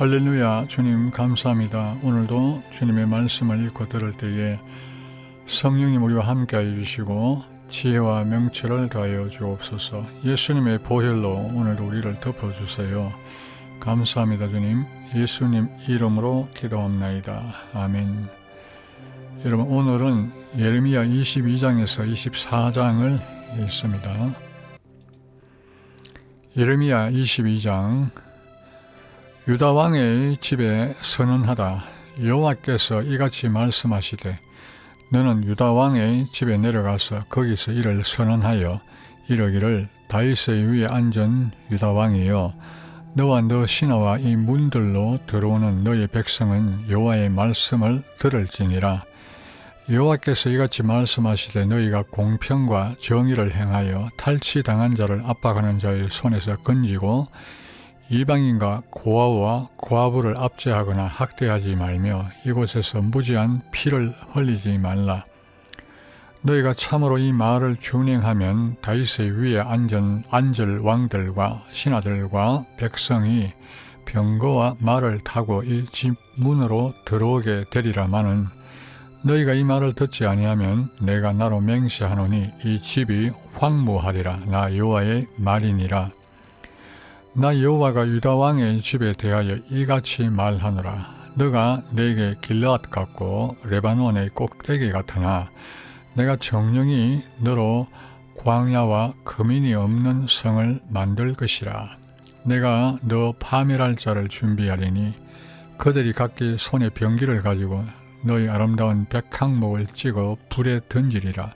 할렐루야 주님 감사합니다. 오늘도 주님의 말씀을 읽고 들을 때에 성령님 우리와 함께 해 주시고 지혜와 명철을 더하여 주옵소서 예수님의 보혈로 오늘도 우리를 덮어주세요. 감사합니다 주님 예수님 이름으로 기도합나이다. 아멘 여러분 오늘은 예레미야 22장에서 24장을 읽습니다. 예레미야 22장 유다 왕의 집에 선언하다. 여호와께서 이같이 말씀하시되 너는 유다 왕의 집에 내려가서 거기서 이를 선언하여 이러기를 다윗의 위에 앉은 유다 왕이여 너와 너 신하와 이 문들로 들어오는 너의 백성은 여호와의 말씀을 들을지니라. 여호와께서 이같이 말씀하시되 너희가 공평과 정의를 행하여 탈취당한 자를 압박하는 자의 손에서 건지고 이방인과 고아와 고아부를 압제하거나 학대하지 말며 이곳에서 무지한 피를 흘리지 말라. 너희가 참으로 이 말을 준행하면 다윗의 위에 앉은 앉을 왕들과 신하들과 백성이 병거와 말을 타고 이 집 문으로 들어오게 되리라마는 너희가 이 말을 듣지 아니하면 내가 나로 맹세하노니 이 집이 황무하리라 나 여호와의 말이니라 나 여호와가 유다 왕의 집에 대하여 이같이 말하노라. 너가 내게 길앗 같고 레바논의 꼭대기 같으나 내가 정령이 너로 광야와 거민이 없는 성을 만들 것이라. 내가 너 파멸할 자를 준비하리니 그들이 각기 손에 병기를 가지고 너희 아름다운 백항목을 찍어 불에 던지리라.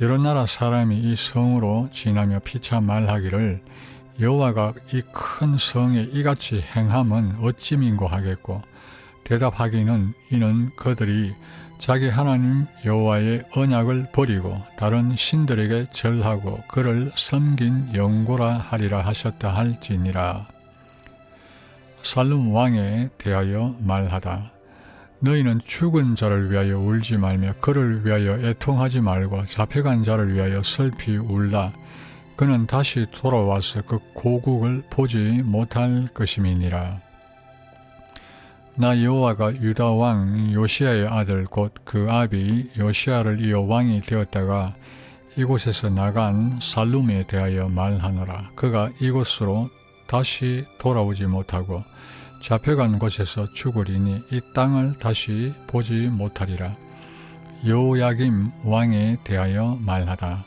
여러 나라 사람이 이 성으로 지나며 피차 말하기를 여호와가 이 큰 성에 이같이 행함은 어찌 민고하겠고 대답하기는 이는 그들이 자기 하나님 여호와의 언약을 버리고 다른 신들에게 절하고 그를 섬긴 영고라 하리라 하셨다 할지니라. 살룸 왕에 대하여 말하다. 너희는 죽은 자를 위하여 울지 말며 그를 위하여 애통하지 말고 잡혀간 자를 위하여 슬피 울라 그는 다시 돌아와서 그 고국을 보지 못할 것임이니라. 나 여호와가 유다 왕 요시아의 아들 곧 그 아비 요시아를 이어 왕이 되었다가 이곳에서 나간 살룸에 대하여 말하노라. 그가 이곳으로 다시 돌아오지 못하고 잡혀간 곳에서 죽으리니 이 땅을 다시 보지 못하리라. 요야김 왕에 대하여 말하다.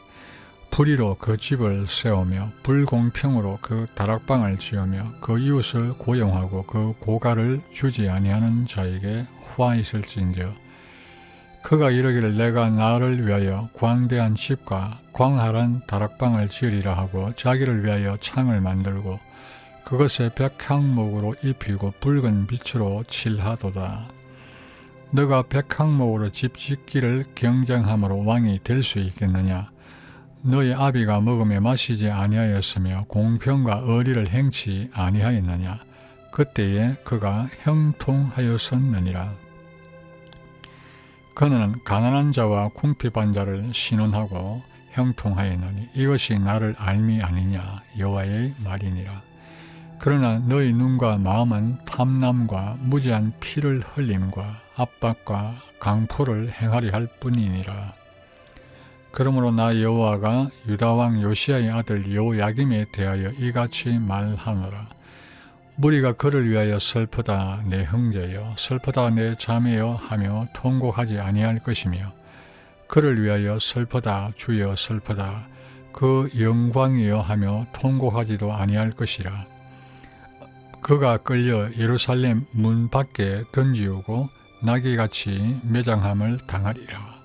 불의로 그 집을 세우며 불공평으로 그 다락방을 지으며 그 이웃을 고용하고 그 고가를 주지 아니하는 자에게 화 있을진저 그가 이르기를 내가 나를 위하여 광대한 집과 광활한 다락방을 지으리라 하고 자기를 위하여 창을 만들고 그것에 백항목으로 입히고 붉은 빛으로 칠하도다. 너가 백항목으로 집 짓기를 경쟁함으로 왕이 될 수 있겠느냐? 너희 아비가 먹음에 마시지 아니하였으며 공평과 의리를 행치 아니하였느냐? 그때에 그가 형통하였었느니라. 그는 가난한 자와 궁핍한 자를 신원하고 형통하였느니 이것이 나를 알미 아니냐? 여호와의 말이니라. 그러나 너희 눈과 마음은 탐남과 무지한 피를 흘림과 압박과 강포를 행하리 할 뿐이니라 그러므로 나 여호와가 유다 왕 요시아의 아들 여호야김에 대하여 이같이 말하노라. 무리가 그를 위하여 슬프다 내 형제여 슬프다 내 자매여 하며 통곡하지 아니할 것이며 그를 위하여 슬프다 주여 슬프다 그 영광이여 하며 통곡하지도 아니할 것이라. 그가 끌려 예루살렘 문 밖에 던지우고 나귀같이 매장함을 당하리라.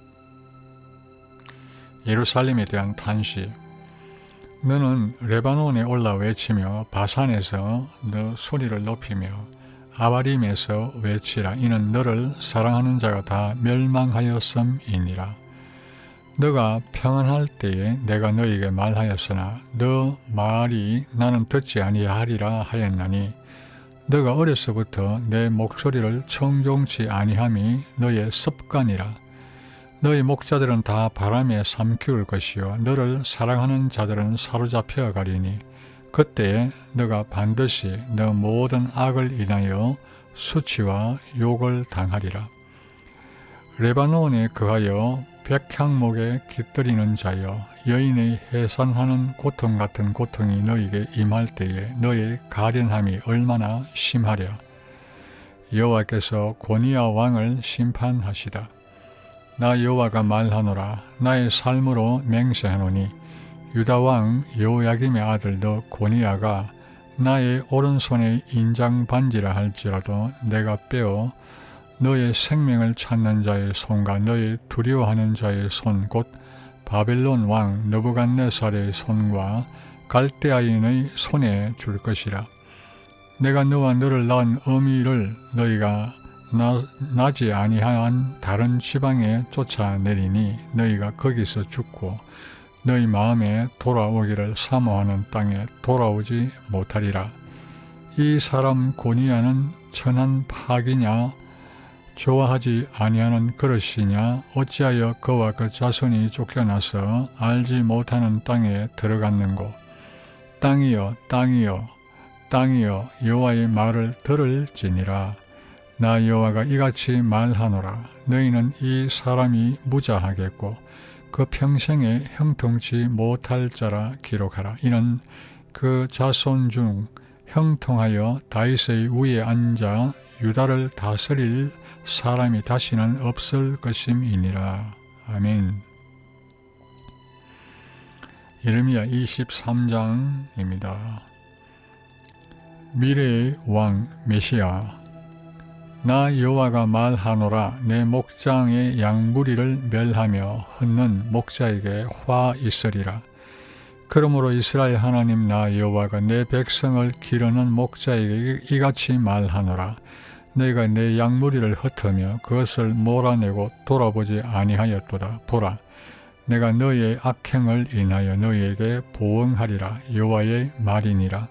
예루살렘에 대한 탄식. 너는 레바논에 올라 외치며 바산에서 너 소리를 높이며 아바림에서 외치라. 이는 너를 사랑하는 자가 다 멸망하였음이니라. 너가 평안할 때에 내가 너에게 말하였으나 너 말이 나는 듣지 아니하리라 하였나니 너가 어려서부터 내 목소리를 청종치 아니함이 너의 습관이라 너희 목자들은 다 바람에 삼키울 것이요 너를 사랑하는 자들은 사로잡혀 가리니 그때 너가 반드시 너 모든 악을 인하여 수치와 욕을 당하리라. 레바논에 거하여 백향목에 깃들이는 자여 여인의 해산하는 고통 같은 고통이 너에게 임할 때에 너의 가련함이 얼마나 심하랴. 여호와께서 고니아 왕을 심판하시다. 나 여호와가 말하노라 나의 삶으로 맹세하노니 유다 왕 여호야김의 아들 너 고니아가 나의 오른손에 인장 반지라 할지라도 내가 빼어 너의 생명을 찾는 자의 손과 너의 두려워하는 자의 손 곧 바벨론 왕 너부갓네살의 손과 갈대아인의 손에 줄 것이라. 내가 너와 너를 낳은 어미를 너희가 나, 나지 아니한 다른 지방에 쫓아내리니 너희가 거기서 죽고 너희 마음에 돌아오기를 사모하는 땅에 돌아오지 못하리라. 이 사람 고니아는 천한 파기냐? 좋아하지 아니하는 그릇이냐? 어찌하여 그와 그 자손이 쫓겨나서 알지 못하는 땅에 들어갔는고? 땅이여 땅이여 땅이여 여호와의 말을 들을지니라 나 여호와가 이같이 말하노라 너희는 이 사람이 무자하겠고 그 평생에 형통치 못할 자라 기록하라 이는 그 자손 중 형통하여 다윗의 위에 앉아 유다를 다스릴 사람이 다시는 없을 것임이니라. 아멘. 예레미야 23장입니다. 미래의 왕 메시아 나 여호와가 말하노라 내 목장의 양무리를 멸하며 흩는 목자에게 화 있으리라. 그러므로 이스라엘 하나님 나 여호와가 내 백성을 기르는 목자에게 이같이 말하노라. 내가 내 양무리를 흩으며 그것을 몰아내고 돌아보지 아니하였도다. 보라, 내가 너의 악행을 인하여 너희에게 보응하리라. 여호와의 말이니라.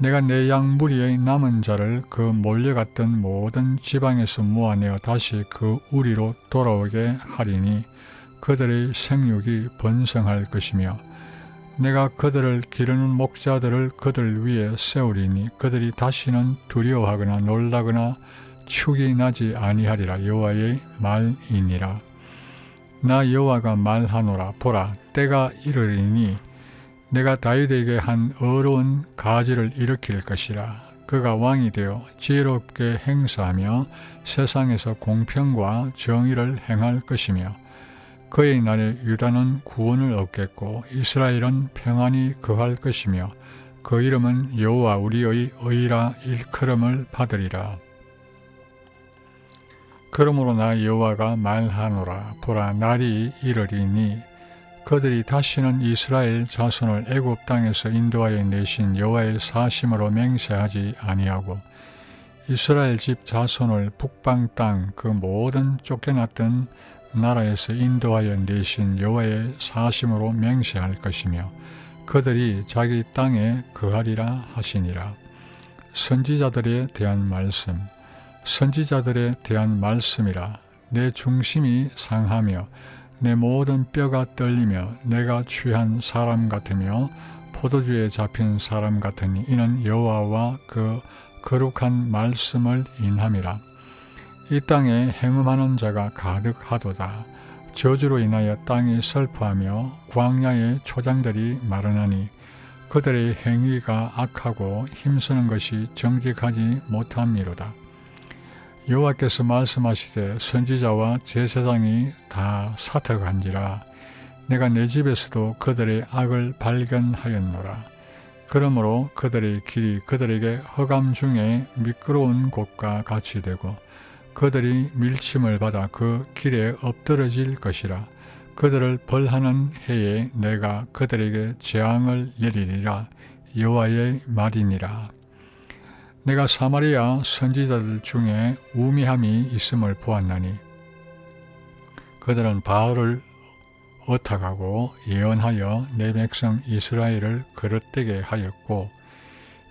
내가 내 양무리의 남은 자를 그 몰려갔던 모든 지방에서 모아내어 다시 그 우리로 돌아오게 하리니 그들의 생육이 번성할 것이며 내가 그들을 기르는 목자들을 그들 위에 세우리니 그들이 다시는 두려워하거나 놀라거나 축이 나지 아니하리라 여호와의 말이니라. 나 여호와가 말하노라. 보라 때가 이르리니 내가 다윗에게 한 어려운 가지를 일으킬 것이라 그가 왕이 되어 지혜롭게 행사하며 세상에서 공평과 정의를 행할 것이며 그의 날에 유다는 구원을 얻겠고 이스라엘은 평안히 거할 것이며 그 이름은 여호와 우리의 의라 일컬음을 받으리라. 그러므로 나 여호와가 말하노라 보라 날이 이르리니 그들이 다시는 이스라엘 자손을 애굽 땅에서 인도하여 내신 여호와의 사심으로 맹세하지 아니하고 이스라엘 집 자손을 북방 땅 그 모든 쫓겨났던 나라에서 인도하여 내신 여호와의 사심으로 맹세할 것이며 그들이 자기 땅에 거하리라 하시니라. 선지자들에 대한 말씀 선지자들에 대한 말씀이라 내 중심이 상하며 내 모든 뼈가 떨리며 내가 취한 사람 같으며 포도주에 잡힌 사람 같으니 이는 여호와와 그 거룩한 말씀을 인함이라. 이 땅에 행음하는 자가 가득하도다. 저주로 인하여 땅이 슬퍼하며 광야의 초장들이 마르나니 그들의 행위가 악하고 힘쓰는 것이 정직하지 못함이로다. 여호와께서 말씀하시되 선지자와 제사장이 다 사택한지라 내가 내 집에서도 그들의 악을 발견하였노라. 그러므로 그들의 길이 그들에게 허감 중에 미끄러운 곳과 같이 되고 그들이 밀침을 받아 그 길에 엎드러질 것이라. 그들을 벌하는 해에 내가 그들에게 재앙을 내리리라. 여호와의 말이니라. 내가 사마리아 선지자들 중에 우미함이 있음을 보았나니 그들은 바알을 어탁하고 예언하여 내 백성 이스라엘을 그릇되게 하였고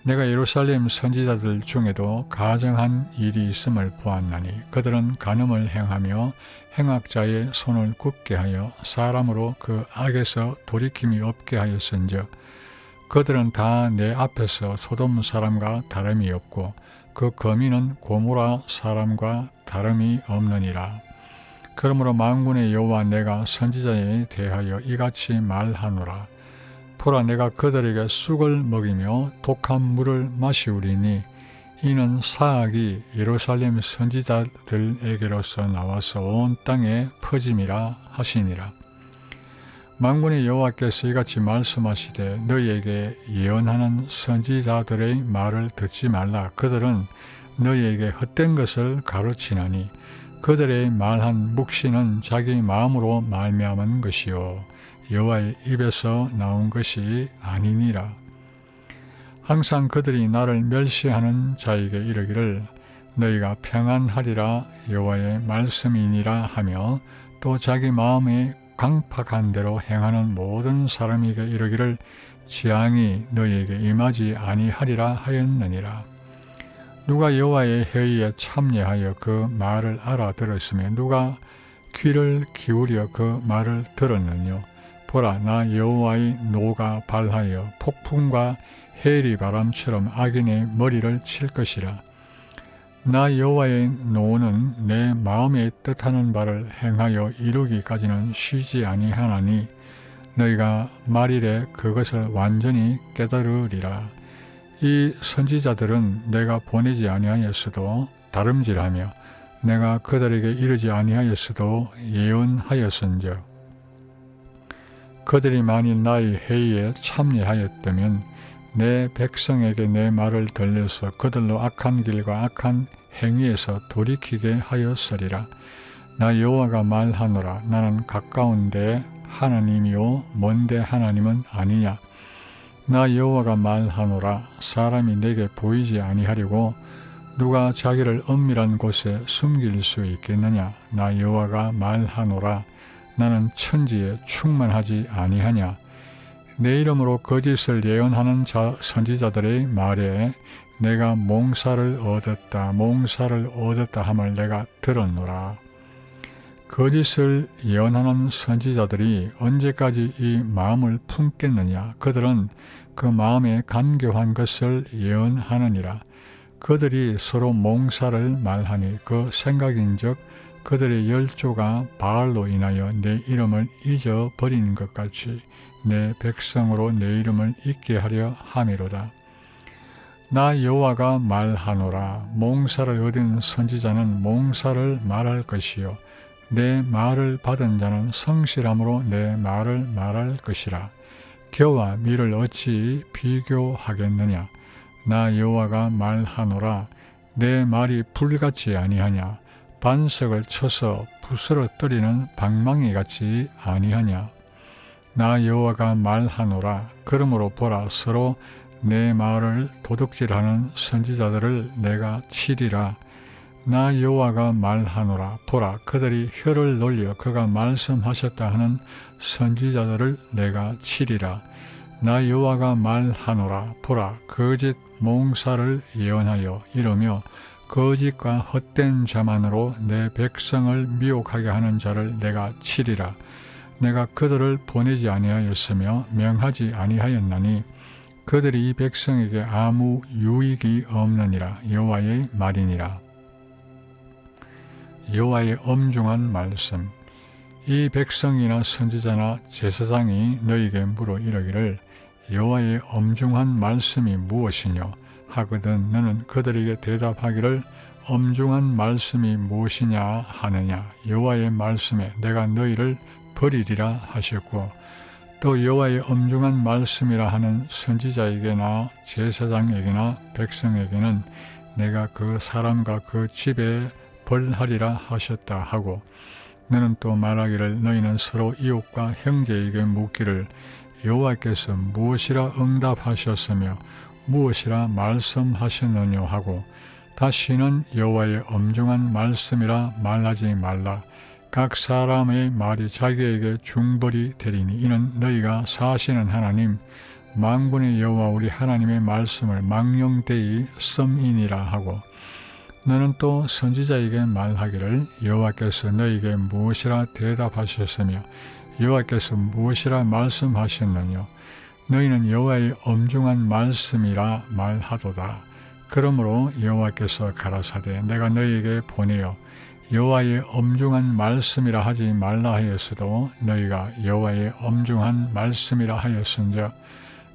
내가 예루살렘 선지자들 중에도 가정한 일이 있음을 보았나니 그들은 간음을 행하며 행악자의 손을 굽게 하여 사람으로 그 악에서 돌이킴이 없게 하였은즉 그들은 다 내 앞에서 소돔 사람과 다름이 없고 그 거민은 고모라 사람과 다름이 없느니라. 그러므로 만군의 여호와 내가 선지자에 대하여 이같이 말하노라. 보라 내가 그들에게 쑥을 먹이며 독한 물을 마시우리니 이는 사악이 예루살렘 선지자들에게로서 나와서 온 땅에 퍼짐이라 하시니라. 만군의 여호와께서 이같이 말씀하시되 너희에게 예언하는 선지자들의 말을 듣지 말라. 그들은 너희에게 헛된 것을 가르치나니 그들의 말한 묵시는 자기 마음으로 말미암은 것이요 여호와의 입에서 나온 것이 아니니라. 항상 그들이 나를 멸시하는 자에게 이르기를 너희가 평안하리라 여호와의 말씀이니라 하며 또 자기 마음에 강팍한 대로 행하는 모든 사람에게 이르기를 지향이 너희에게 임하지 아니하리라 하였느니라. 누가 여호와의 회의에 참여하여 그 말을 알아들었으며 누가 귀를 기울여 그 말을 들었느뇨. 보라 나 여호와의 노가 발하여 폭풍과 해리 바람처럼 악인의 머리를 칠 것이라. 나 여호와의 노는 내 마음에 뜻하는 바를 행하여 이루기까지는 쉬지 아니하나니 너희가 말일에 그것을 완전히 깨달으리라. 이 선지자들은 내가 보내지 아니하였어도 다름질하며 내가 그들에게 이르지 아니하였어도 예언하였은즉 그들이 만일 나의 회의에 참여하였다면 내 백성에게 내 말을 들려서 그들로 악한 길과 악한 행위에서 돌이키게 하였으리라. 나 여호와가 말하노라. 나는 가까운데 하나님이요 먼데 하나님은 아니냐. 나 여호와가 말하노라. 사람이 내게 보이지 아니하려고 누가 자기를 엄밀한 곳에 숨길 수 있겠느냐. 나 여호와가 말하노라. 나는 천지에 충만하지 아니하냐. 내 이름으로 거짓을 예언하는 자, 선지자들의 말에 내가 몽사를 얻었다, 몽사를 얻었다 함을 내가 들었노라. 거짓을 예언하는 선지자들이 언제까지 이 마음을 품겠느냐? 그들은 그 마음에 간교한 것을 예언하느니라. 그들이 서로 몽사를 말하니 그 생각인즉 그들의 열조가 바알로 인하여 내 이름을 잊어버린 것 같이 내 백성으로 내 이름을 잊게 하려 함이로다. 나 여호와가 말하노라. 몽사를 얻은 선지자는 몽사를 말할 것이요. 내 말을 받은 자는 성실함으로 내 말을 말할 것이라. 겨와 미를 어찌 비교하겠느냐? 나 여호와가 말하노라. 내 말이 불같이 아니하냐? 반석을 쳐서 부스러뜨리는 방망이 같이 아니하냐 나 여호와가 말하노라. 그러므로 보라 서로 내 말을 도둑질하는 선지자들을 내가 치리라. 나 여호와가 말하노라. 보라 그들이 혀를 놀려 그가 말씀하셨다 하는 선지자들을 내가 치리라. 나 여호와가 말하노라. 보라 거짓 몽사를 예언하여 이르며 거짓과 헛된 자만으로 내 백성을 미혹하게 하는 자를 내가 치리라 내가 그들을 보내지 아니하였으며 명하지 아니하였나니 그들이 이 백성에게 아무 유익이 없느니라. 여호와의 말이니라. 여호와의 엄중한 말씀. 이 백성이나 선지자나 제사장이 너에게 물어 이르기를 여호와의 엄중한 말씀이 무엇이뇨? 하거든 너는 그들에게 대답하기를 엄중한 말씀이 무엇이냐 하느냐? 여호와의 말씀에 내가 너희를 버리리라 하셨고 또 여호와의 엄중한 말씀이라 하는 선지자에게나 제사장에게나 백성에게는 내가 그 사람과 그 집에 벌하리라 하셨다 하고 너는 또 말하기를 너희는 서로 이웃과 형제에게 묻기를 여호와께서 무엇이라 응답하셨으며 무엇이라 말씀하셨느냐 하고 다시는 여호와의 엄중한 말씀이라 말하지 말라 각 사람의 말이 자기에게 중벌이 되리니 이는 너희가 사시는 하나님 망군의 여호와 우리 하나님의 말씀을 망령되이 썸이니라 하고 너는 또 선지자에게 말하기를 여호와께서 너에게 무엇이라 대답하셨으며 여호와께서 무엇이라 말씀하셨느냐 너희는 여호와의 엄중한 말씀이라 말하도다. 그러므로 여호와께서 가라사대 내가 너희에게 보내어 여호와의 엄중한 말씀이라 하지 말라 하였어도 너희가 여호와의 엄중한 말씀이라 하였은즉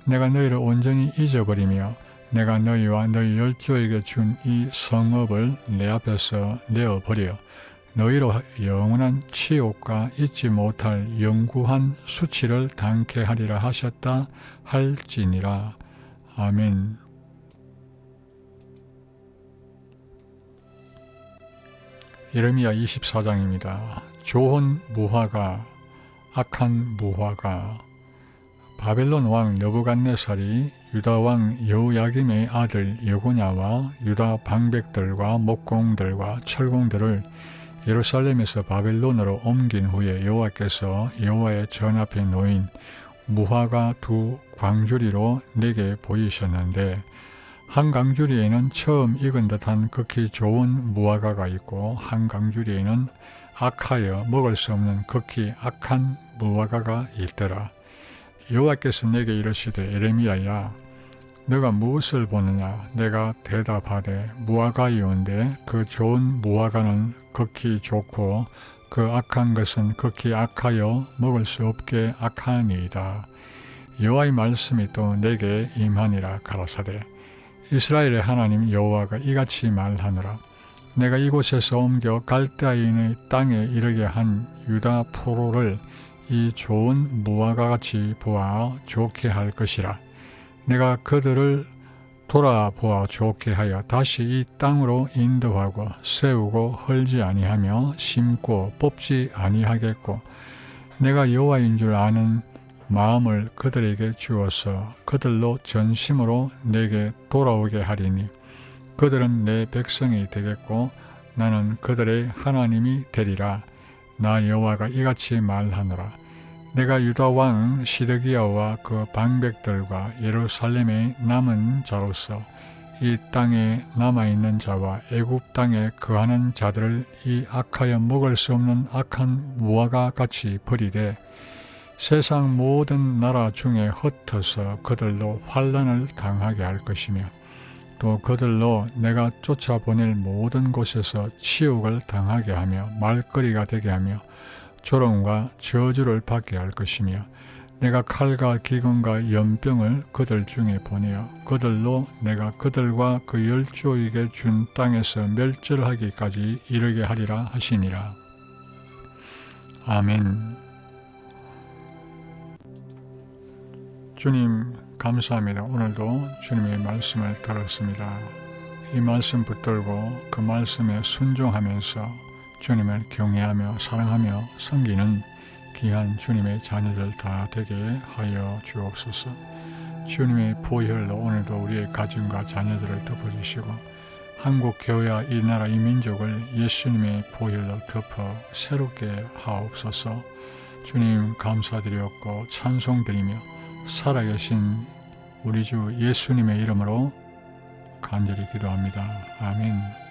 내가 너희를 온전히 잊어버리며 내가 너희와 너희 열조에게 준 이 성읍을 내 앞에서 내어 버려 너희로 영원한 치욕과 잊지 못할 영구한 수치를 당케 하리라 하셨다 할지니라 아멘. 예레미야 24장입니다. 좋은 무화과, 악한 무화과, 바벨론 왕 느부갓네살이 유다 왕 여호야김의 아들 여고냐와 유다 방백들과 목공들과 철공들을 예루살렘에서 바벨론으로 옮긴 후에 여호와께서 여호와의 전 앞에 놓인 무화과 두 광주리로 내게 보이셨는데 한 강주리에는 처음 익은 듯한 극히 좋은 무화과가 있고 한 강주리에는 악하여 먹을 수 없는 극히 악한 무화과가 있더라. 여호와께서 내게 이르시되 에레미야야 너가 무엇을 보느냐 내가 대답하되 무화과이온데 그 좋은 무화과는 극히 좋고 그 악한 것은 극히 악하여 먹을 수 없게 악하니이다. 여호와의 말씀이 또 내게 임하니라 가라사대 이스라엘의 하나님 여호와가 이같이 말하노라. 내가 이곳에서 옮겨 갈대아인의 땅에 이르게 한 유다 포로를 이 좋은 무화과 같이 보아 좋게 할 것이라. 내가 그들을 돌아보아 좋게 하여 다시 이 땅으로 인도하고 세우고 헐지 아니하며 심고 뽑지 아니하겠고 내가 여호와인 줄 아는 마음을 그들에게 주어서 그들로 전심으로 내게 돌아오게 하리니 그들은 내 백성이 되겠고 나는 그들의 하나님이 되리라. 나 여호와가 이같이 말하노라. 내가 유다 왕 시드기야와 그 방백들과 예루살렘의 남은 자로서 이 땅에 남아 있는 자와 애굽 땅에 거하는 자들을 이 악하여 먹을 수 없는 악한 무화과 같이 버리되 세상 모든 나라 중에 흩어서 그들로 환란을 당하게 할 것이며 또 그들로 내가 쫓아보낼 모든 곳에서 치욕을 당하게 하며 말거리가 되게 하며 조롱과 저주를 받게 할 것이며 내가 칼과 기근과 연병을 그들 중에 보내어 그들로 내가 그들과 그 열조에게 준 땅에서 멸절하기까지 이르게 하리라 하시니라. 아멘. 주님 감사합니다. 오늘도 주님의 말씀을 들었습니다. 이 말씀 붙들고 그 말씀에 순종하면서 주님을 경외하며 사랑하며 섬기는 귀한 주님의 자녀들 다 되게 하여 주옵소서. 주님의 보혈로 오늘도 우리의 가정과 자녀들을 덮어주시고 한국 교회와 이 나라 이 민족을 예수님의 보혈로 덮어 새롭게 하옵소서. 주님 감사드렸고 찬송드리며 살아계신 우리 주 예수님의 이름으로 간절히 기도합니다. 아멘.